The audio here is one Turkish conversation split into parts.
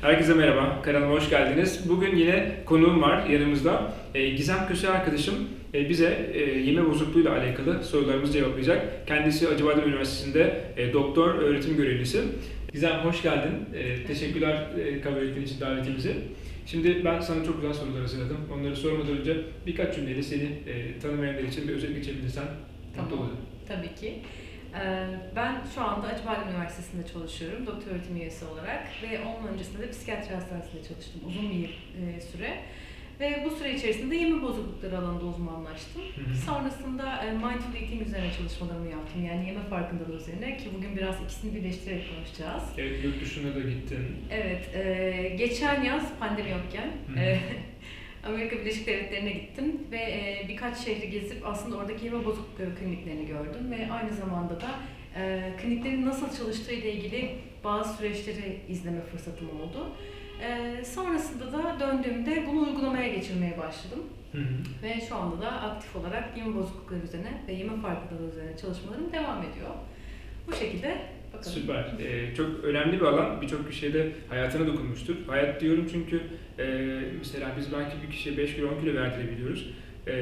Herkese merhaba, kanalıma hoş geldiniz. Bugün yine konuğum var yanımızda. Ee, Gizem Köse arkadaşım e, bize e, yeme bozukluğuyla alakalı sorularımızı cevaplayacak. Kendisi Acıbadem Üniversitesi'nde e, doktor öğretim görevlisi. Gizem hoş geldin. Teşekkürler kabul ettiğin için davetimizi. Şimdi ben sana çok güzel sorular hazırladım. Onları sormadan önce birkaç cümleyle seni tanımayanlar için bir özet geçebilirsen mutlu Tamam. olurum. Tabii ki. Ee, Ben şu anda Acıbadem Üniversitesi'nde çalışıyorum doktor öğretim üyesi olarak ve onun öncesinde de psikiyatri hastanesinde çalıştım uzun bir e, süre. Ve bu süre içerisinde yeme bozuklukları alanında uzmanlaştım. Hı hı. Sonrasında e, mindful eating üzerine çalışmalarımı yaptım. Yani yeme farkındalığı üzerine ki bugün biraz ikisini birleştirerek konuşacağız. Evet, yurt dışına da gittin. Evet, e, geçen yaz pandemi yokken Hı hı. e, Amerika Birleşik Devletleri'ne gittim ve e, birkaç şehri gezip aslında oradaki yeme bozuklukları kliniklerini gördüm ve aynı zamanda da e, kliniklerin nasıl çalıştığı ile ilgili bazı süreçleri izleme fırsatım oldu. E, sonrasında da döndüğümde bunu uygulamaya geçirmeye başladım Hı hı. ve şu anda da aktif olarak yeme bozuklukları üzerine ve yeme farkındalığı üzerine çalışmalarım devam ediyor. Bu şekilde bakalım. Süper. Ee, çok önemli bir alan. Birçok kişiye de hayatına dokunmuştur. Hayat diyorum çünkü e, mesela biz belki bir kişiye 5 kilo 10 kilo verdirebiliyoruz. E,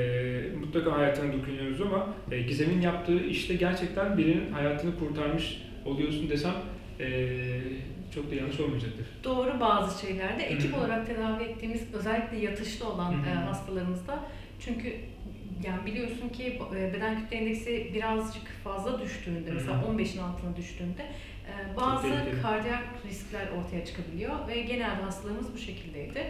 mutlaka hayatına dokunuyoruz ama e, Gizem'in yaptığı işte gerçekten birinin hayatını kurtarmış oluyorsun desem e, çok da yanlış olmayacaktır. Doğru bazı şeylerde ekip olarak tedavi ettiğimiz özellikle yatışlı olan e, hastalarımızda çünkü yani biliyorsun ki e, beden kütle indeksi birazcık fazla düştüğünde mesela 15'in altına düştüğünde e, bazı kardiyak riskler ortaya çıkabiliyor ve genelde hastalarımız bu şekildeydi.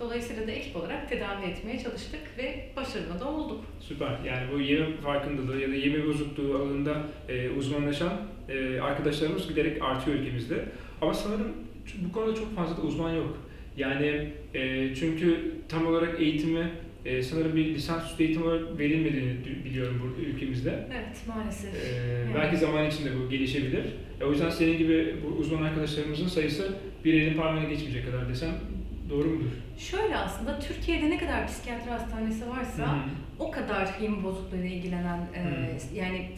Dolayısıyla da ekip olarak tedavi etmeye çalıştık ve başarılı da olduk. Süper. Yani bu yeme farkındalığı ya da yeme bozukluğu alanında e, uzmanlaşan e, arkadaşlarımız giderek artıyor ülkemizde. Ama sanırım bu konuda çok fazla da uzman yok. Yani e, çünkü tam olarak eğitimi e, sanırım bir lisansüstü eğitim verilmediğini biliyorum burada ülkemizde. Evet maalesef. E, Evet. Belki zaman içinde bu gelişebilir. E, o yüzden senin gibi bu uzman arkadaşlarımızın sayısı bir elin parmağına geçmeyecek kadar desem doğru mudur? Şöyle aslında Türkiye'de ne kadar psikiyatri hastanesi varsa Hı hı. o kadar yeme bozukluğuyla ilgilenen e, Hı. yani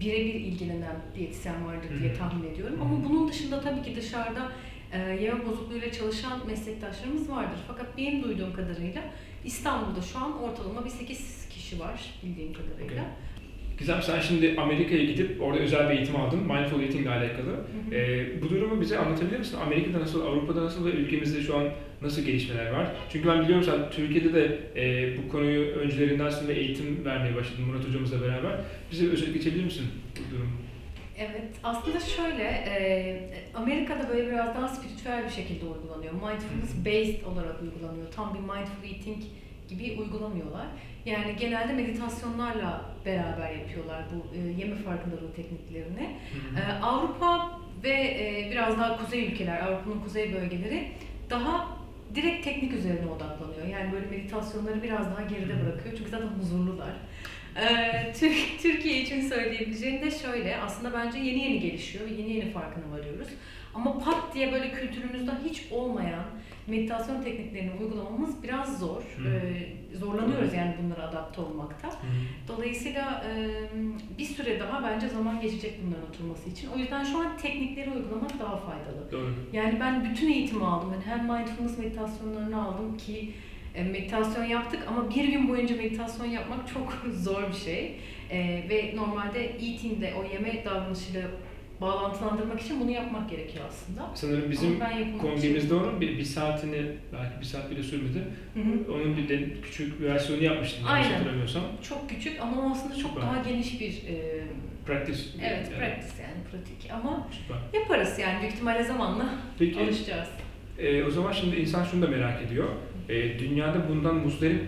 birebir ilgilenen diyetisyen vardır diye Hı. tahmin ediyorum. Hı. Ama bunun dışında tabii ki dışarıda e, yeme bozukluğuyla çalışan meslektaşlarımız vardır. Fakat benim duyduğum kadarıyla İstanbul'da şu an ortalama bir 8 kişi var bildiğim kadarıyla. Gizem sen şimdi Amerika'ya gidip orada özel bir eğitim aldın. Mindful eating ile alakalı. Hı hı. Ee, bu durumu bize anlatabilir misin? Amerika'da nasıl, Avrupa'da nasıl ve ülkemizde şu an nasıl gelişmeler var? Çünkü ben biliyorum sen Türkiye'de de e, bu konuyu öncelerinden sonra eğitim vermeye başladın Murat hocamızla beraber. Bize özet geçebilir misin bu durumu? Evet, aslında şöyle, e, Amerika'da böyle biraz daha spiritüel bir şekilde uygulanıyor. Mindfulness based olarak uygulanıyor. Tam bir mindful eating gibi uygulamıyorlar. Yani genelde meditasyonlarla beraber yapıyorlar bu e, yeme farkındalığı tekniklerini. E, Avrupa ve e, biraz daha kuzey ülkeler, Avrupa'nın kuzey bölgeleri daha direkt teknik üzerine odaklanıyor. Yani böyle meditasyonları biraz daha geride bırakıyor çünkü zaten huzurlular. Ee, Türk- Türkiye için söyleyebileceğim de şöyle, aslında bence yeni yeni gelişiyor yeni yeni farkına varıyoruz. Ama pat diye böyle kültürümüzde hiç olmayan meditasyon tekniklerini uygulamamız biraz zor. Ee, zorlanıyoruz yani bunlara adapte olmakta. Dolayısıyla bir süre daha bence zaman geçecek bunların oturması için. O yüzden şu an teknikleri uygulamak daha faydalı. Doğru. Yani ben bütün eğitimi aldım. Yani hem mindfulness meditasyonlarını aldım ki e, meditasyon yaptık ama bir gün boyunca meditasyon yapmak çok zor bir şey. E, ve normalde eating'de o yeme davranışıyla bağlantılandırmak için bunu yapmak gerekiyor aslında. Sanırım bizim kombimiz için... doğru bir, bir saatini belki bir saat bile sürmedi. Hı hı. Onun bir de küçük versiyonu yapmıştım Aynen. Çok küçük ama aslında çok Süper. daha geniş bir e, practice. Evet, yani. practice yani pratik ama Süper. yaparız yani büyük ihtimalle zamanla Peki, alışacağız. E, o zaman şimdi insan şunu da merak ediyor. Ee, dünyada bundan muzdarip,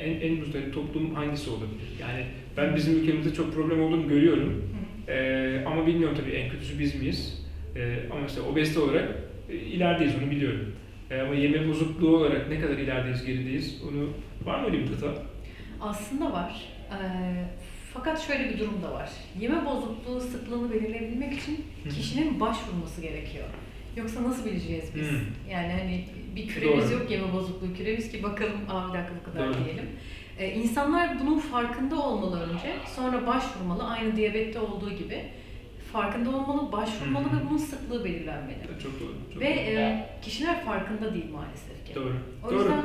en, en muzdarip toplum hangisi olabilir? Yani ben bizim ülkemizde çok problem olduğunu görüyorum. Ee, ama bilmiyorum tabii en kötüsü biz miyiz? Ee, ama mesela obezite olarak e, ilerideyiz onu biliyorum. Ee, ama yeme bozukluğu olarak ne kadar ilerideyiz, gerideyiz onu var mı öyle bir data? Aslında var. Ee, fakat şöyle bir durum da var. Yeme bozukluğu sıklığını belirleyebilmek için kişinin başvurması gerekiyor. Yoksa nasıl bileceğiz biz? Hı. Yani hani bir küremiz Doğru. yok yeme bozukluğu küremiz ki bakalım aa bir dakika bu kadar Doğru. diyelim. Ee, insanlar bunun farkında olmalı önce. Sonra başvurmalı aynı diyabette olduğu gibi. farkında olmalı, başvurmalı hı. ve bunun sıklığı belirlenmeli. Çok doğru. Çok Ve doğru. e, kişiler farkında değil maalesef ki. Doğru. O Doğru. yüzden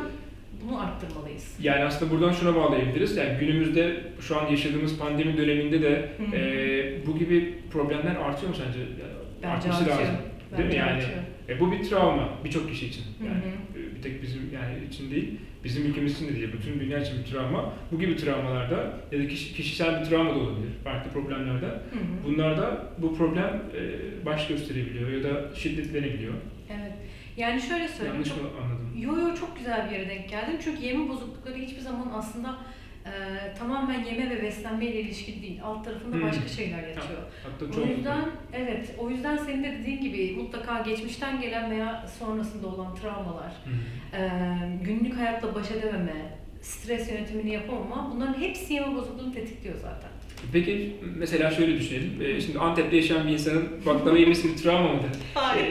bunu arttırmalıyız. Yani aslında buradan şuna bağlayabiliriz. Yani günümüzde şu an yaşadığımız pandemi döneminde de hı. e, bu gibi problemler artıyor mu sence? Yani Bence artıyor. lazım. Değil mi yani? artıyor. E, bu bir travma birçok kişi için. Hı Yani hı. e, bir tek bizim yani için değil, bizim ülkemiz için de değil, bütün dünya için bir travma. Bu gibi travmalarda ya da kişi, kişisel bir travma da olabilir, farklı problemlerde. Hı hı. Bunlarda bu problem e, baş gösterebiliyor ya da şiddetlenebiliyor. Evet. Yani şöyle söyleyeyim. Yanlış çok- mı anladım? Yo yo çok güzel bir yere denk geldin. Çünkü yeme bozuklukları hiçbir zaman aslında e, tamamen yeme ve beslenme ile ilişkili değil. Alt tarafında Hmm. başka şeyler yatıyor. Hatta O yüzden evet, o yüzden senin de dediğin gibi mutlaka geçmişten gelen veya sonrasında olan travmalar, Hı. e, günlük hayatla baş edememe, stres yönetimini yapamama bunların hepsi yeme bozukluğunu tetikliyor zaten. Peki mesela şöyle düşünelim. E, şimdi Antep'te yaşayan bir insanın baklava yemesi bir travma mıdır?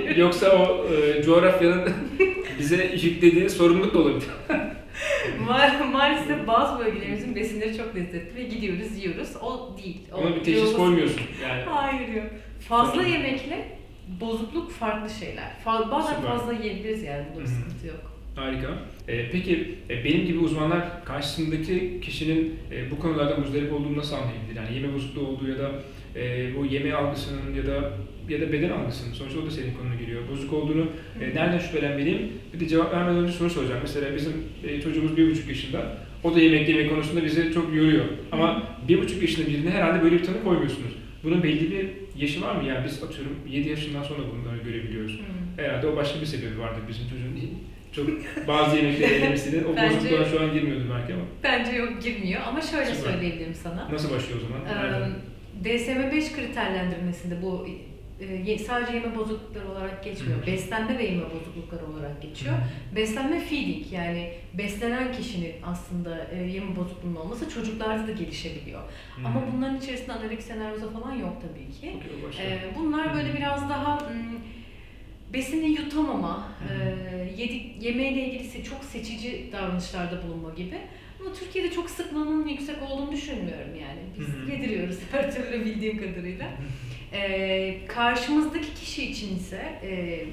E, Yoksa o e, coğrafyanın bize yüklediği sorumluluk da olabilir. Ma- Maalesef bazı bölgelerimizin besinleri çok lezzetli ve gidiyoruz yiyoruz. O değil. O Ona bir teşhis koymuyorsun yani. Hayır yok. Fazla yemekle bozukluk farklı şeyler. Fa- bazen Süper. fazla yiyebiliriz yani bunda bir Hı hı. sıkıntı yok. Harika. E, peki e, benim gibi uzmanlar karşısındaki kişinin e, bu konularda muzdarip olduğunu nasıl anlayabilir? Yani yeme bozukluğu olduğu ya da e, bu yeme algısının ya da ya da beden algısının sonuçta o da senin konuna giriyor. Bozuk olduğunu e, nereden şüphelenmeliyim? Bir de cevap vermeden önce şunu soracağım. Mesela bizim e, çocuğumuz bir buçuk yaşında. O da yemek yeme konusunda bizi çok yoruyor. Ama bir buçuk yaşında birine herhalde böyle bir tanı koymuyorsunuz. Bunun belli bir yaşı var mı? Yani biz atıyorum 7 yaşından sonra bunları görebiliyoruz. Hmm. Herhalde o başka bir sebebi vardır bizim çocuğun çok bazı yemekleri yemesinin. O Bence- bozukluklara şu an girmiyordu belki ama. Bence yok girmiyor ama şöyle Süper. söyleyebilirim sana. Nasıl başlıyor o zaman? Nereden? Ee, DSM-5 kriterlendirmesinde bu e, sadece yeme bozuklukları olarak geçmiyor. Hı. Beslenme ve yeme bozuklukları olarak geçiyor. Beslenme feeding yani beslenen kişinin aslında e, yeme bozukluğunun olması çocuklarda da gelişebiliyor. Hı. Ama bunların içerisinde anoreksiya nervoza falan yok tabii ki. Ee, bunlar böyle Hı. biraz daha mm, besini yutamama, e, yedik, yemeğiyle ilgili çok seçici davranışlarda bulunma gibi. Ama Türkiye'de çok sıklığının yüksek olduğunu düşünmüyorum yani. Biz Hı hı. yediriyoruz her türlü bildiğim kadarıyla. Ee, karşımızdaki kişi için ise e,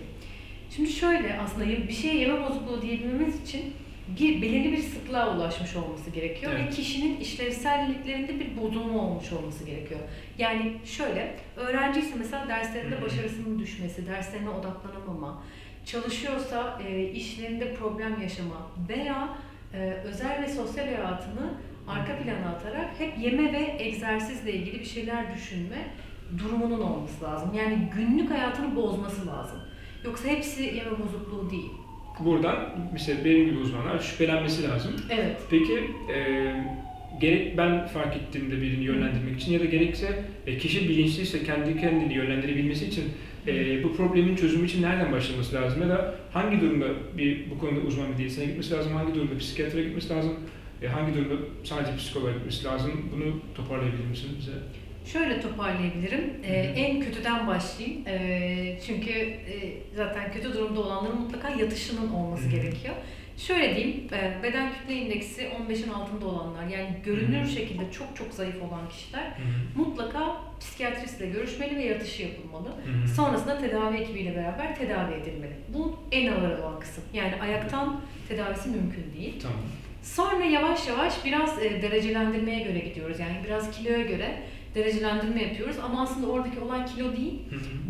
şimdi şöyle aslında bir şeye yeme bozukluğu diyebilmemiz için belirli bir sıklığa ulaşmış olması gerekiyor ve Evet. kişinin işlevselliklerinde bir bozulma olmuş olması gerekiyor. Yani şöyle öğrenciyse mesela derslerinde başarısının düşmesi, derslerine odaklanamama, çalışıyorsa e, işlerinde problem yaşama veya e, özel ve sosyal hayatını arka plana atarak hep yeme ve egzersizle ilgili bir şeyler düşünme durumunun olması lazım. Yani günlük hayatını bozması lazım. Yoksa hepsi yeme bozukluğu değil. Buradan mesela benim gibi uzmanlar şüphelenmesi lazım. Evet. Peki e, gerek ben fark ettiğimde birini yönlendirmek için ya da gerekse e, kişi bilinçliyse kendi kendini yönlendirebilmesi için e, bu problemin çözümü için nereden başlaması lazım ya da hangi durumda bir bu konuda uzman bir diyetisyene gitmesi lazım, hangi durumda psikiyatra gitmesi lazım, e, hangi durumda sadece psikoloğa gitmesi lazım bunu toparlayabilir misin bize? Şöyle toparlayabilirim. Ee, en kötüden başlayayım. Ee, çünkü e, zaten kötü durumda olanların mutlaka yatışının olması Hı hı. gerekiyor. Şöyle diyeyim, e, beden kütle indeksi 15'in altında olanlar, yani görünür Hı hı. şekilde çok çok zayıf olan kişiler Hı hı. mutlaka psikiyatristle görüşmeli ve yatışı yapılmalı. Hı hı. Sonrasında tedavi ekibiyle beraber tedavi edilmeli. Bu en ağır olan kısım. Yani ayaktan tedavisi mümkün değil. Tamam. Sonra yavaş yavaş biraz e, derecelendirmeye göre gidiyoruz. Yani biraz kiloya göre derecelendirme yapıyoruz. Ama aslında oradaki olay kilo değil.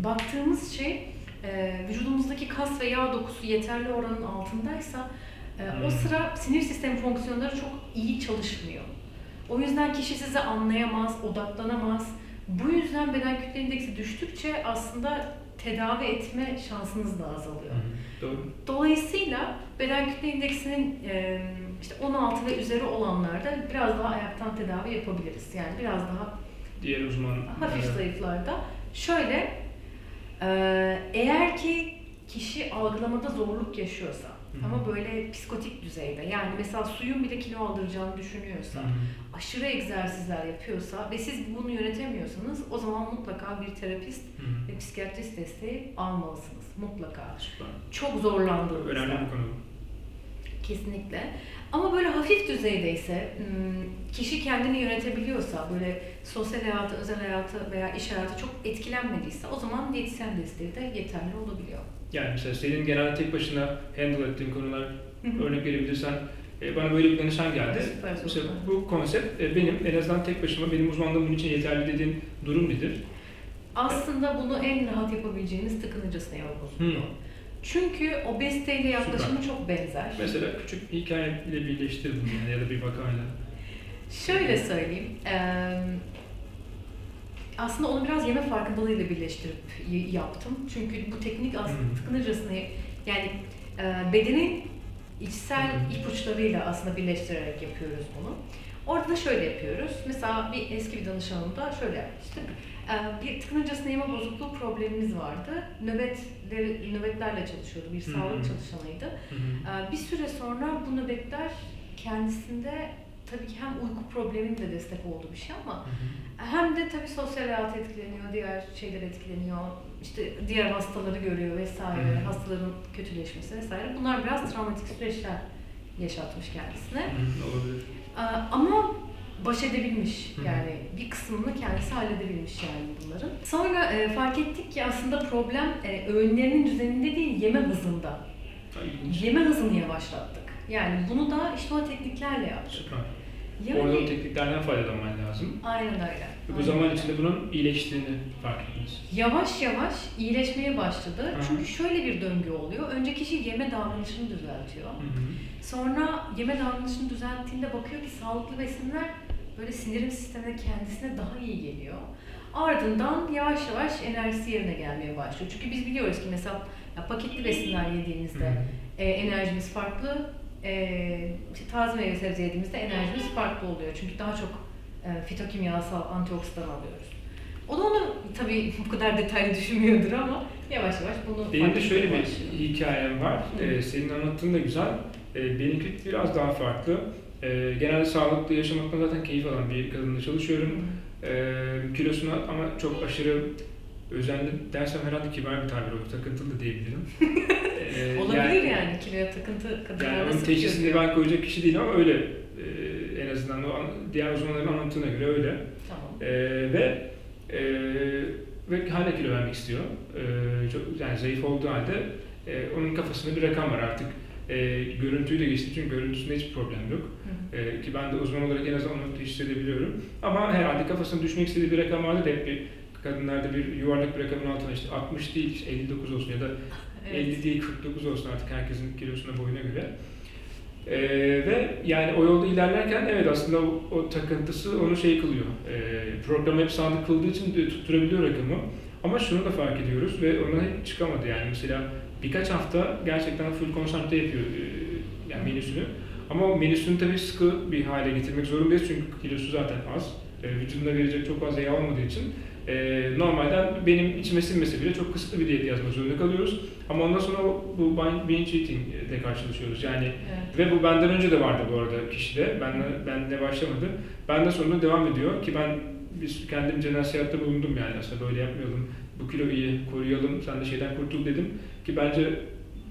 Baktığımız şey e, vücudumuzdaki kas ve yağ dokusu yeterli oranın altındaysa e, o sıra sinir sistemi fonksiyonları çok iyi çalışmıyor. O yüzden kişi sizi anlayamaz, odaklanamaz. Bu yüzden beden kütle indeksi düştükçe aslında tedavi etme şansınız da azalıyor. Hı hı. Doğru. Dolayısıyla beden kütle indeksinin e, işte 16 ve üzeri olanlarda biraz daha ayaktan tedavi yapabiliriz. Yani biraz daha Diğer uzman. hafif zayıflarda. Şöyle, e, eğer ki kişi algılamada zorluk yaşıyorsa Hı. ama böyle psikotik düzeyde yani mesela suyun bile kilo aldıracağını düşünüyorsa, Hı hı. aşırı egzersizler yapıyorsa ve siz bunu yönetemiyorsanız o zaman mutlaka bir terapist Hı hı. ve psikiyatrist desteği almalısınız mutlaka. Süper. Çok zorlandığınızda. Önemli bir konu. Kesinlikle. Ama böyle hafif düzeydeyse, hmm, kişi kendini yönetebiliyorsa, böyle sosyal hayatı, özel hayatı veya iş hayatı çok etkilenmediyse o zaman diyetisyen desteği de yeterli olabiliyor. Yani mesela senin genelde tek başına handle ettiğin konular örnek verebilirsen e, bana böyle bir danışan geldi. Süper, süper. Mesela bu konsept e, benim en azından tek başıma benim uzmanlığım bunun için yeterli dediğin durum nedir? Aslında bunu en rahat yapabileceğiniz tıkınıcısına yol bozukluğu. Hmm. Çünkü obeziteyle yaklaşımı çok benzer. Mesela küçük bir hikayeyle birleştir bunu yani ya da bir vakayla. Şöyle söyleyeyim. aslında onu biraz yeme farkındalığıyla birleştirip yaptım. Çünkü bu teknik aslında Hı. tıkınırcasını yani bedenin içsel ipuçlarıyla aslında birleştirerek yapıyoruz bunu. Orada da şöyle yapıyoruz. Mesela bir eski bir danışanımda şöyle yapmıştık. Eee, Bir tıkınırcasına yeme bozukluğu problemimiz vardı. Nöbetleri, nöbetlerle çalışıyordu. Bir sağlık çalışanıydı. Hı hı. Ee, Bir süre sonra bu nöbetler kendisinde tabii ki hem uyku probleminin de destek olduğu bir şey ama hem de tabii sosyal hayat etkileniyor, diğer şeyler etkileniyor, işte diğer hastaları görüyor vesaire, Hı hı. hastaların kötüleşmesi vesaire. Bunlar biraz travmatik süreçler yaşatmış kendisine. Hı hı, Olabilir. Ee, Ama baş edebilmiş yani bir kısmını kendisi halledebilmiş yani bunların. Sonra e, fark ettik ki aslında problem e, öğünlerinin düzeninde değil yeme hızında. Yeme hızını yavaşlattık. Yani bunu da işte o tekniklerle yaptık. Süper. Yani, Orada o tekniklerden faydalanman lazım. Aynen öyle. Ve bu zaman içinde bunun iyileştiğini fark ettiniz. Yavaş yavaş iyileşmeye başladı. Hı. Çünkü şöyle bir döngü oluyor. Önce kişi yeme davranışını düzeltiyor. Hı hı. Sonra yeme davranışını düzelttiğinde bakıyor ki sağlıklı besinler böyle sindirim sistemine kendisine daha iyi geliyor. Ardından yavaş yavaş enerjisi yerine gelmeye başlıyor. Çünkü biz biliyoruz ki mesela ya paketli besinler yediğimizde e, enerjimiz farklı. E, taze meyve sebze yediğimizde enerjimiz farklı oluyor. Çünkü daha çok e, fitokimyasal antioksidan alıyoruz. O da onu tabii bu kadar detaylı düşünmüyordur ama yavaş yavaş bunu Benim de şöyle bir hikayem var. Hı. Ee, senin anlattığın da güzel. Ee, benimki biraz daha farklı. Ee, genelde sağlıklı yaşamaktan zaten keyif alan bir kadınla çalışıyorum. Ee, kilosuna ama çok aşırı özenli dersem herhalde kibar bir tabir olur. Takıntılı da diyebilirim. Ee, Olabilir yani, kiloya takıntı Yani kadınlarda onun sık teşhisini ben koyacak kişi değilim ama öyle. Azından o diğer uzmanların anlattığına göre öyle. Tamam. Ee, ve e, ve hala kilo vermek istiyor. Ee, çok yani zayıf olduğu halde e, onun kafasında bir rakam var artık. E, görüntüyü de geçti çünkü görüntüsünde hiçbir problem yok. Hı. E, ki ben de uzman olarak en azından onu teşhis edebiliyorum. Ama herhalde kafasına düşmek istediği bir rakam vardı da hep bir kadınlarda bir yuvarlak bir rakamın altına işte 60 değil işte 59 olsun ya da Evet. 50 değil 49 olsun artık herkesin kilosuna boyuna göre. Ee, ve yani o yolda ilerlerken evet aslında o, o takıntısı onu şey kılıyor. Ee, programa hep sadık kıldığı için de tutturabiliyor rakamı. Ama şunu da fark ediyoruz ve ona hiç çıkamadı yani mesela birkaç hafta gerçekten full konsantre yapıyor e, yani menüsünü. Ama menüsünü tabii sıkı bir hale getirmek zorundayız çünkü kilosu zaten az. E, vücuduna verecek çok fazla yağ olmadığı için e, normalden benim içime sinmese bile çok kısıtlı bir diyet yazmak zorunda kalıyoruz. Ama ondan sonra bu binge eating ile karşılaşıyoruz. Yani Evet. ve bu benden önce de vardı bu arada kişide. Benle, benle başlamadı. Benden sonra devam ediyor ki ben biz kendimce nasihatte bulundum yani aslında böyle yapmayalım. Bu kilo iyi koruyalım. Sen de şeyden kurtul dedim ki bence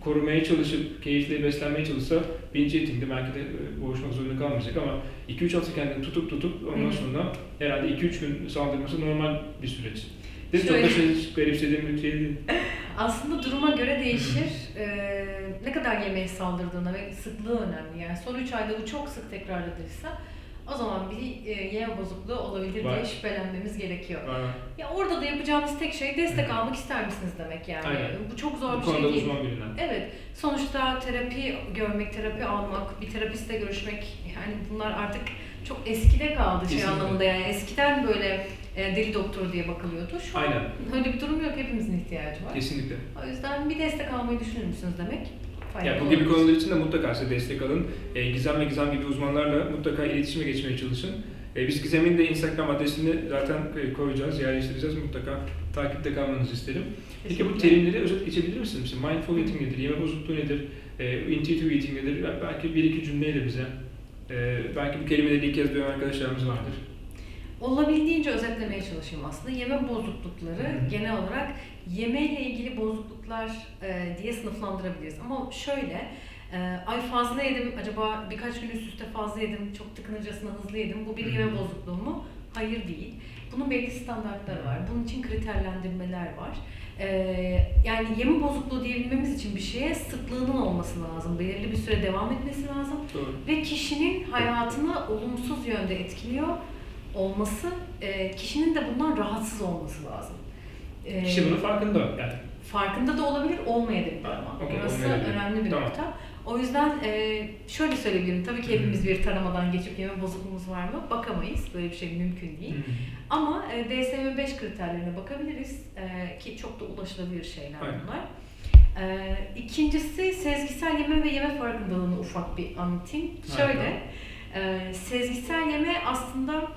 korumaya çalışıp keyifli beslenmeye çalışsa binge eating'de belki de e, boğuşmak zorunda kalmayacak ama 2-3 hafta kendini tutup tutup ondan sonra herhalde 2-3 gün saldırması normal bir süreç. Değil mi? Çok da şey, garipsediğim bir şey değil. Aslında duruma göre değişir. Ee, ne kadar yemeğe saldırdığına ve sıklığı önemli. Yani son 3 ayda bu çok sık tekrarladıysa o zaman bir e, yeme bozukluğu olabilir Var. diye şüphelenmemiz gerekiyor. Var. Ya orada da yapacağımız tek şey destek Hı almak ister misiniz demek yani. Aynen. Bu çok zor Bu bir şey değil. uzman birinden. Evet. Sonuçta terapi görmek, terapi almak, bir terapistle görüşmek yani bunlar artık çok eskide kaldı şey Kesinlikle. anlamında yani eskiden böyle e, deli doktor diye bakılıyordu. Şu Aynen. an öyle bir durum yok. Hepimizin ihtiyacı var. Kesinlikle. O yüzden bir destek almayı düşünür müsünüz demek? Faydalı Ya bu gibi olur. konular için de mutlaka size destek alın. E, Gizem ve Gizem gibi uzmanlarla mutlaka iletişime geçmeye çalışın. E, biz Gizem'in de Instagram adresini zaten e, koyacağız, yerleştireceğiz. Mutlaka takipte kalmanızı isterim. Peki bu terimleri özet geçebilir misiniz? Mesela mindful eating nedir? Yeme bozukluğu nedir? E, intuitive eating nedir? Bel- Belki bir iki cümleyle bize. E, belki bu kelimeleri ilk kez duyan arkadaşlarımız vardır. Olabildiğince özetlemeye çalışayım aslında. Yeme bozuklukları Hı genel olarak yemeyle ilgili bozukluklar e, diye sınıflandırabiliriz. Ama şöyle, Ee, ay fazla yedim, acaba birkaç gün üst üste fazla yedim, çok tıkınırcasına hızlı yedim. Bu bir yeme bozukluğu mu? Hayır değil. Bunun belli standartları var. Bunun için kriterlendirmeler var. Ee, yani yeme bozukluğu diyebilmemiz için bir şeye sıklığının olması lazım. Belirli bir süre devam etmesi lazım. Doğru. Ve kişinin hayatını olumsuz yönde etkiliyor olması, e, kişinin de bundan rahatsız olması lazım. Ee, Kişi bunun farkında yani. Farkında da olabilir, olmayabilir ama. Orası olmayabilir. önemli bir Tamam. nokta. O yüzden e, şöyle söyleyebilirim. Tabii ki hepimiz bir taramadan geçip yeme bozukluğumuz var mı? Bakamayız. Böyle bir şey mümkün değil. Ama e, DSM-5 kriterlerine bakabiliriz e, ki çok da ulaşılabilir şeyler Aynen. bunlar. E, ikincisi sezgisel yeme ve yeme farkındalığını ufak bir anlatayım. Şöyle, e, sezgisel yeme aslında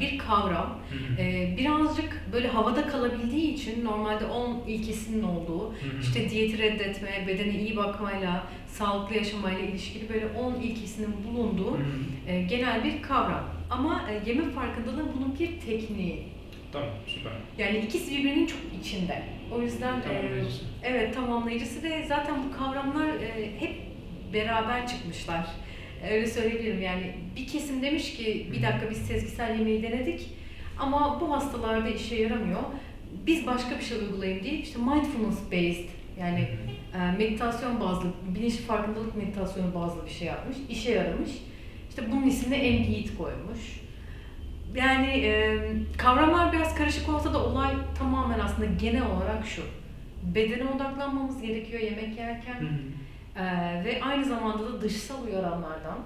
bir kavram. E, birazcık böyle havada kalabildiği için normalde 10 ilkesinin olduğu, işte diyeti reddetme, bedene iyi bakmayla, sağlıklı yaşamayla ilişkili böyle 10 ilkesinin bulunduğu e, genel bir kavram. Ama e, yeme farkındalığı bunun bir tekniği. Tamam süper. Yani ikisi birbirinin çok içinde. O yüzden e, Tamamlayıcısı. evet tamamlayıcısı ve zaten bu kavramlar e, hep beraber çıkmışlar. Öyle söyleyebilirim yani bir kesim demiş ki bir dakika biz sezgisel yemeği denedik ama bu hastalarda işe yaramıyor. Biz başka bir şey uygulayayım diye işte mindfulness based yani e, meditasyon bazlı, bilinçli farkındalık meditasyonu bazlı bir şey yapmış, işe yaramış. İşte bunun ismine MDEAT koymuş. Yani e, kavramlar biraz karışık olsa da olay tamamen aslında genel olarak şu. Bedene odaklanmamız gerekiyor yemek yerken Hı hı. E, ve aynı zamanda da dışsal uyaranlardan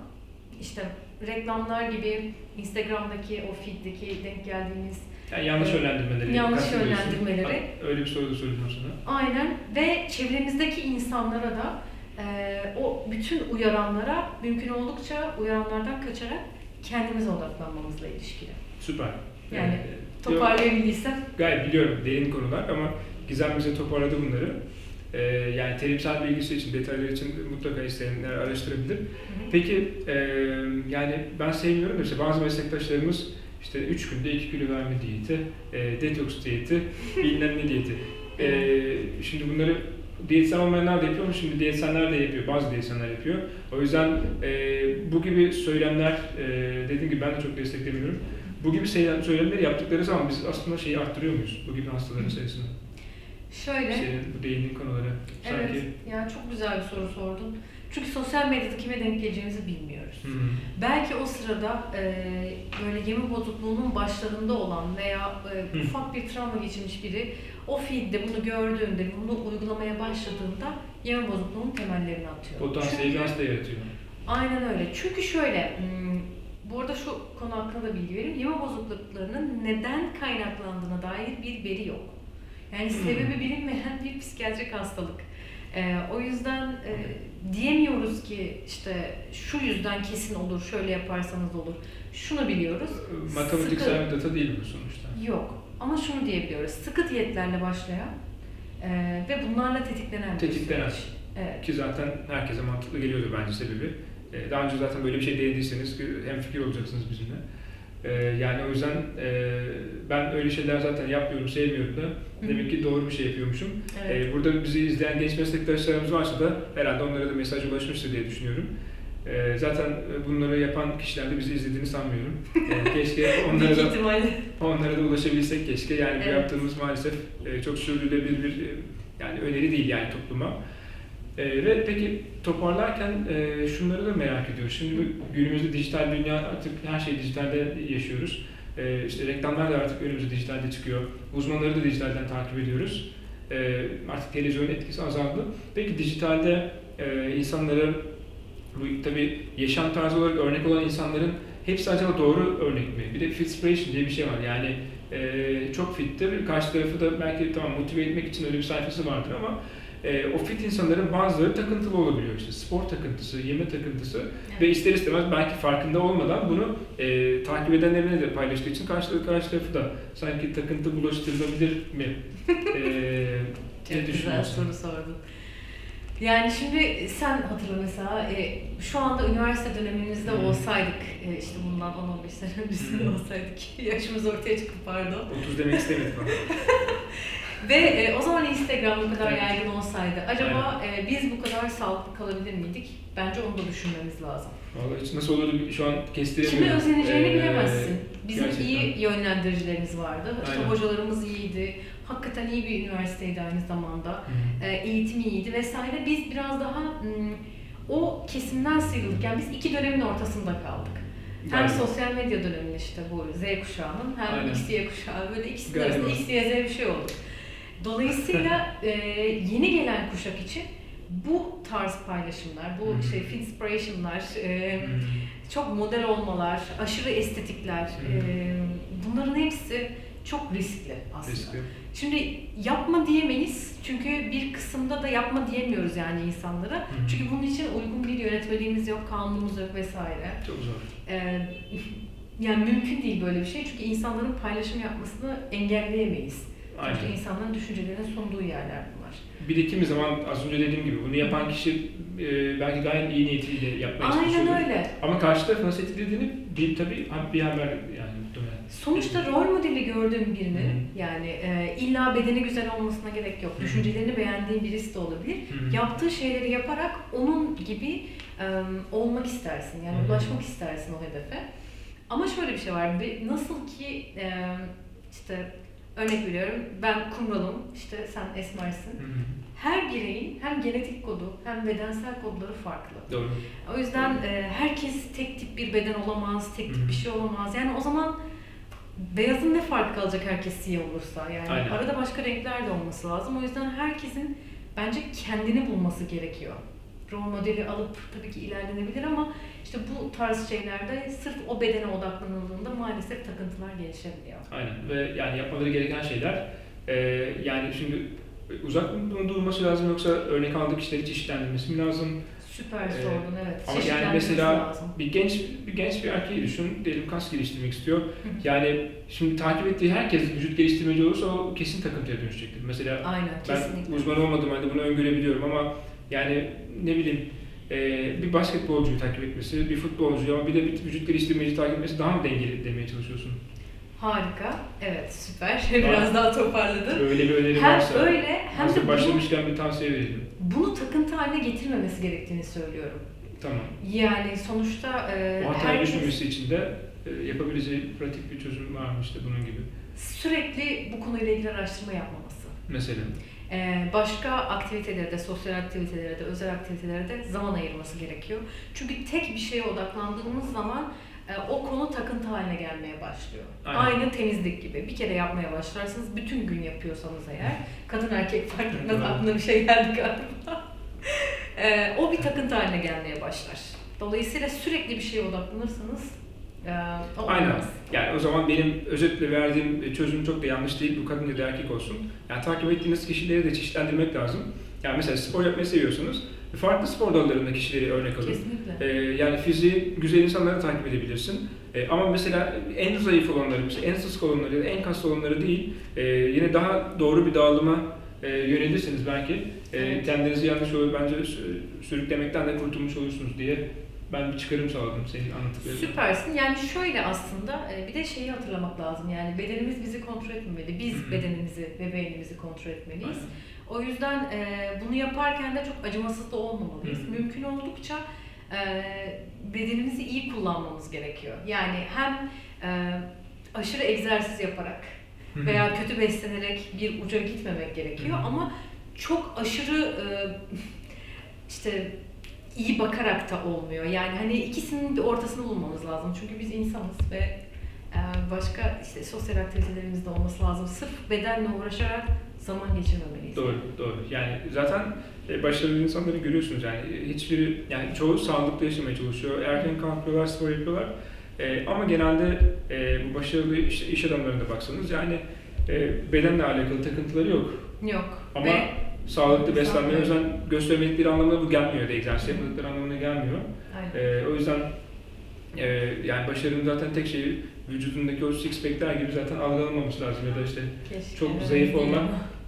işte reklamlar gibi Instagram'daki o feed'deki denk geldiğimiz Yani yanlış Evet. yönlendirmeleri. Yanlış yönlendirmeleri. Bak, Öyle bir soru da soracağım sana. Aynen ve çevremizdeki insanlara da e, o bütün uyaranlara mümkün oldukça uyaranlardan kaçarak kendimize odaklanmamızla ilişkili. Süper. Yani Ee, Toparlayabildiysem. Gayet biliyorum derin konular ama Gizem bize toparladı bunları. Ee, yani terimsel bilgisi için, detaylar için mutlaka isteyenler araştırabilir. Peki e, yani ben sevmiyorum da işte bazı meslektaşlarımız işte 3 günde 2 kilo verme diyeti, e, detoks diyeti, bilmem ne diyeti. E, şimdi bunları diyetisyen olmayanlar da yapıyor ama şimdi diyetisyenler de yapıyor, bazı diyetisyenler yapıyor. O yüzden e, bu gibi söylemler, e, dediğim gibi ben de çok desteklemiyorum. Bu gibi söylem- söylemleri yaptıkları zaman biz aslında şeyi arttırıyor muyuz? Bu gibi hastaların sayısını. Şöyle, Senin bu değindiğin konuları sanki. evet, yani çok güzel bir soru sordun. Çünkü sosyal medyada kime denk geleceğimizi bilmiyoruz. Hı hı. Belki o sırada e, böyle yeme bozukluğunun başlarında olan veya e, Hı. ufak bir travma geçirmiş biri o feedde bunu gördüğünde, bunu uygulamaya başladığında yeme bozukluğunun temellerini atıyor. Potansiyeli hasta yaratıyor. Aynen öyle. Çünkü şöyle, hmm, bu arada şu konu hakkında bilgi vereyim. Yeme bozukluklarının neden kaynaklandığına dair bir veri yok. Yani Hmm. sebebi bilinmeyen bir psikiyatrik hastalık. Ee, o yüzden e, diyemiyoruz ki işte şu yüzden kesin olur, şöyle yaparsanız olur. Şunu biliyoruz. Matematiksel bir data değil bu sonuçta. Yok. Ama şunu diyebiliyoruz. Sıkı diyetlerle başlayan e, ve bunlarla tetiklenen bir Tetiklenen. süreç. Evet. Ki zaten herkese mantıklı geliyordu bence sebebi. Ee, Daha önce zaten böyle bir şey denediyseniz hem fikir olacaksınız bizimle. Ee, Yani o yüzden e, ben öyle şeyler zaten yapmıyorum, sevmiyorum da demek ki doğru bir şey yapıyormuşum. Evet. Ee, Burada bizi izleyen genç meslektaşlarımız varsa da herhalde onlara da mesaj ulaşmıştır diye düşünüyorum. Ee, Zaten bunları yapan kişiler de bizi izlediğini sanmıyorum. Ee, Keşke onlara da. Onlara da ulaşabilsek keşke. Yani bu Evet. yaptığımız maalesef e, çok sürdürülebilir bir e, yani öneri değil yani topluma. E, ve peki toparlarken e, şunları da merak ediyoruz. Şimdi günümüzde dijital dünya artık her şey dijitalde yaşıyoruz. E, işte reklamlar da artık önümüze dijitalde çıkıyor. Uzmanları da dijitalden takip ediyoruz. E, artık televizyonun etkisi azaldı. Peki dijitalde e, insanları bu tabii yaşam tarzı olarak örnek olan insanların hepsi acaba doğru örnek mi? Bir de fitspiration diye bir şey var. Yani e, çok fittir. Karşı tarafı da belki tamam motive etmek için öyle bir sayfası vardır ama e, o fit insanların bazıları takıntılı olabiliyor. İşte spor takıntısı, yeme takıntısı ve ister istemez belki farkında olmadan bunu e, takip edenlerine de paylaştığı için karşı, karşı tarafı da sanki takıntı bulaştırılabilir mi? E, Çok güzel soru sordun. Yani şimdi sen hatırla mesela e, şu anda üniversite dönemimizde Hmm. olsaydık e, işte bundan 10-15 sene öncesinde Hmm. olsaydık yaşımız ortaya çıkıp pardon. 30 demek istemedim ama. Ve e, o zaman Instagram bu kadar Evet. yaygın olsaydı acaba e, biz bu kadar sağlıklı kalabilir miydik? Bence onu da düşünmemiz lazım. Vallahi hiç nasıl olurdu şu an kestiremiyorum. Kime özeneceğini Ee, bilemezsin. Bizim gerçekten. iyi yönlendiricilerimiz vardı. İşte Aynen. hocalarımız iyiydi. Hakikaten iyi bir üniversiteydi aynı zamanda. Hı. E, eğitimi iyiydi vesaire. Biz biraz daha mm, o kesimden sıyrıldık. Yani biz iki dönemin ortasında kaldık. Hem Galiba. sosyal medya döneminde işte bu Z kuşağının hem Aynen. X, Y kuşağı böyle ikisinin arasında X, Y, Z bir şey oldu. Dolayısıyla e, yeni gelen kuşak için bu tarz paylaşımlar, bu hı. işte inspiration'lar, e, Hı. çok model olmalar, aşırı estetikler, Hı. e, bunların hepsi çok riskli aslında. Riskli. Şimdi yapma diyemeyiz çünkü bir kısımda da yapma diyemiyoruz yani insanlara. Hı. Çünkü bunun için uygun bir yönetmeliğimiz yok, kanunumuz yok vesaire. Çok zor. Ee, yani mümkün değil böyle bir şey çünkü insanların paylaşım yapmasını engelleyemeyiz. Aynen. İnsanların düşüncelerinin sunduğu yerler bunlar. Bir de kimi zaman az önce dediğim gibi bunu yapan kişi e, belki gayet iyi niyetiyle yapmaya çalışıyordur. Aynen öyle. Ama karşı tarafı nasıl etkilediğini bir tabii bir haber yani muhtemelen. Sonuçta rol modeli gördüğüm birinin Hı. yani e, illa bedeni güzel olmasına gerek yok. Hı. Düşüncelerini beğendiğin birisi de olabilir. Hı. Yaptığı şeyleri yaparak onun gibi e, olmak istersin. Yani Hı. ulaşmak istersin o hedefe. Ama şöyle bir şey var. Nasıl ki e, işte örnek veriyorum ben kumralım, işte sen esmersin. Hı. Her bireyin hem genetik kodu hem bedensel kodları farklı. Doğru. O yüzden e, herkes tek tip bir beden olamaz, tek tip Hı. bir şey olamaz. Yani o zaman beyazın ne farkı kalacak herkes siyah olursa? Yani Aynen. arada başka renkler de olması lazım. O yüzden herkesin bence kendini bulması gerekiyor. Rol modeli alıp tabii ki ilerlenebilir ama işte bu tarz şeylerde sırf o bedene odaklanıldığında maalesef takıntılar gelişebiliyor. Aynen ve yani yapmaları gereken şeyler e, yani şimdi uzak mı durması lazım yoksa örnek aldığı kişileri çeşitlendirmesi mi lazım? Süper Ee, sordun evet. Ama yani mesela lazım. bir genç bir genç bir erkeği düşün, diyelim kas geliştirmek istiyor. Yani şimdi takip ettiği herkes vücut geliştirmeci olursa o kesin takıntıya dönüşecektir. Mesela Aynen ben kesinlikle. uzman olmadığım halde bunu öngörebiliyorum ama yani ne bileyim e, bir basketbolcuyu takip etmesi, bir futbolcuyu ama bir de bir vücut geliştirmeci takip etmesi daha mı dengeli demeye çalışıyorsun? Harika. Evet süper. Biraz daha toparladın. Öyle bir öneri Hem varsa. öyle hem de bunu, başlamışken bir tavsiye verelim. bunu takıntı haline getirmemesi gerektiğini söylüyorum. Tamam. Yani sonuçta e, O hataya herkes düşmemesi için de e, yapabileceği pratik bir çözüm var mı işte bunun gibi. sürekli bu konuyla ilgili araştırma yapmaması. Mesela. E, başka aktivitelerde, sosyal aktivitelerde, özel aktivitelerde zaman ayırması gerekiyor. Çünkü tek bir şeye odaklandığımız zaman e, o konu takıntı haline gelmeye başlıyor. Aynen. Aynı temizlik gibi. Bir kere yapmaya başlarsınız, bütün gün yapıyorsanız eğer, kadın erkek fark etmez aklına bir şey geldi galiba. E, o bir takıntı haline gelmeye başlar. Dolayısıyla sürekli bir şeye odaklanırsanız e, Aynen. Yani o zaman benim özetle verdiğim çözüm çok da yanlış değil. Bu kadın ya da erkek olsun. Yani takip ettiğiniz kişileri de çeşitlendirmek lazım. Yani mesela spor yapmayı seviyorsunuz. Farklı spor dallarında kişileri örnek alın. Kesinlikle. Ee, yani fiziği güzel insanları takip edebilirsin. Ee, ama mesela en zayıf olanları, mesela en sısk olanları en kaslı olanları değil, e, yine daha doğru bir dağılıma e, yönelirseniz belki e, kendinizi yanlış yolu bence sü- sürüklemekten de kurtulmuş olursunuz diye ben bir çıkarım sağladım senin anlattıklarından. Süpersin. Yani şöyle aslında e, bir de şeyi hatırlamak lazım. Yani bedenimiz bizi kontrol etmemeli. Biz bedenimizi ve beynimizi kontrol etmeliyiz. Aynen. O yüzden e, bunu yaparken de çok acımasız da olmamalıyız. Mümkün oldukça e, bedenimizi iyi kullanmamız gerekiyor. Yani hem e, aşırı egzersiz yaparak veya kötü beslenerek bir uca gitmemek gerekiyor ama çok aşırı e, işte iyi bakarak da olmuyor. Yani hani ikisinin bir ortasını bulmamız lazım. Çünkü biz insanız ve e, başka işte sosyal aktivitelerimiz de olması lazım. Sırf bedenle uğraşarak zaman geçirmemeliyiz. Doğru, doğru. Yani zaten e, başarılı insanları görüyorsunuz yani e, hiçbiri, yani çoğu sağlıklı yaşamaya çalışıyor. Erken kalkıyorlar, spor yapıyorlar. E, ama genelde e, bu başarılı iş, iş adamlarına baksanız yani e, bedenle alakalı takıntıları yok. Yok. Ama Ve sağlıklı beslenmeye özen göstermedikleri anlamına bu gelmiyor da egzersiz yapmadıkları anlamına gelmiyor. aynen. E, o yüzden e, yani başarının zaten tek şeyi vücudundaki o six pack'ler gibi zaten algılanmaması lazım ya da işte Keşke çok zayıf olmak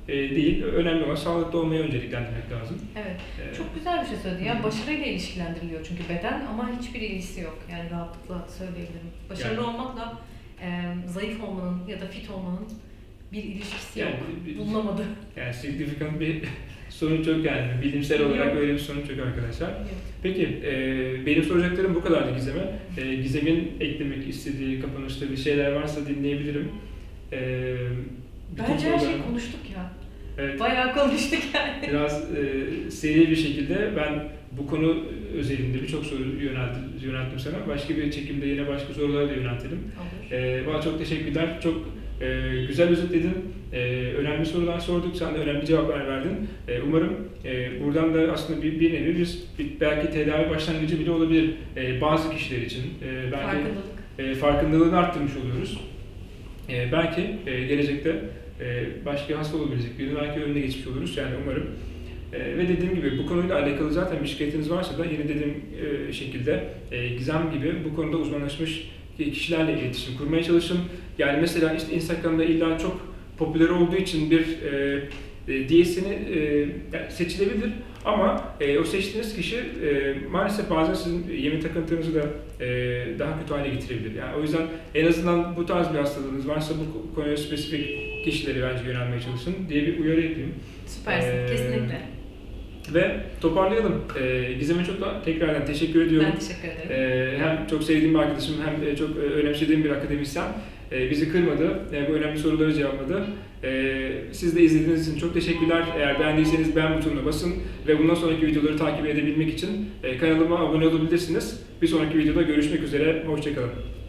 e, değil. Önemli olan sağlıklı olmayı önceliklendirmek lazım. Evet. E, Çok güzel bir şey söyledin. Hı. Yani başarıyla ilişkilendiriliyor çünkü beden ama hiçbir ilgisi yok. Yani rahatlıkla söyleyebilirim. Başarılı Yani. olmakla e, zayıf olmanın ya da fit olmanın bir ilişkisi Yani yok. bir- Bulunamadı. Yani significant bir sonuç yok yani. Bilimsel olarak Yok. öyle bir sonuç yok arkadaşlar. Peki, e, benim soracaklarım bu kadardı Gizem'e. E, Gizem'in eklemek istediği kapanışta bir şeyler varsa dinleyebilirim. E, Bence her şeyi konuştuk ya. Evet, Bayağı konuştuk yani. biraz e, seri bir şekilde ben bu konu özelinde birçok soru yönelttim, yönelttim sana. Başka bir çekimde yine başka soruları da yöneltelim. Olur. E, bana çok teşekkürler. Çok e, güzel özetledin. E, önemli sorular sorduk. Sen de önemli cevaplar verdin. E, umarım e, buradan da aslında bir, bir nevi biz bir- belki tedavi başlangıcı bile olabilir e, bazı kişiler için. E, belki Farkındalık. e, farkındalığını arttırmış oluyoruz. E, belki e, gelecekte e, başka hasta olabilecek birini belki önüne geçmiş oluruz yani umarım. E, ve dediğim gibi bu konuyla alakalı zaten bir şikayetiniz varsa da yine dediğim e, şekilde e, Gizem gibi bu konuda uzmanlaşmış kişilerle iletişim kurmaya çalışın. Yani mesela işte Instagram'da illa çok popüler olduğu için bir e, e, diyesini e, seçilebilir ama e, o seçtiğiniz kişi e, maalesef bazen sizin yemin takıntınızı da e, daha kötü hale getirebilir. Yani o yüzden en azından bu tarz bir hastalığınız varsa bu konuya spesifik kişileri bence yönelmeye çalışın diye bir uyarı yapayım. Süpersin. Ee, Kesinlikle. Ve toparlayalım. E, Gizem'e çok da tekrardan teşekkür ediyorum. Ben teşekkür ederim. Ee, hem çok sevdiğim bir arkadaşım hem çok e, önemsediğim bir akademisyen. Ee, bizi kırmadı, e, bu önemli soruları cevapladı. Ee, siz de izlediğiniz için çok teşekkürler. Eğer beğendiyseniz beğen butonuna basın ve bundan sonraki videoları takip edebilmek için e, kanalıma abone olabilirsiniz. Bir sonraki videoda görüşmek üzere, hoşçakalın.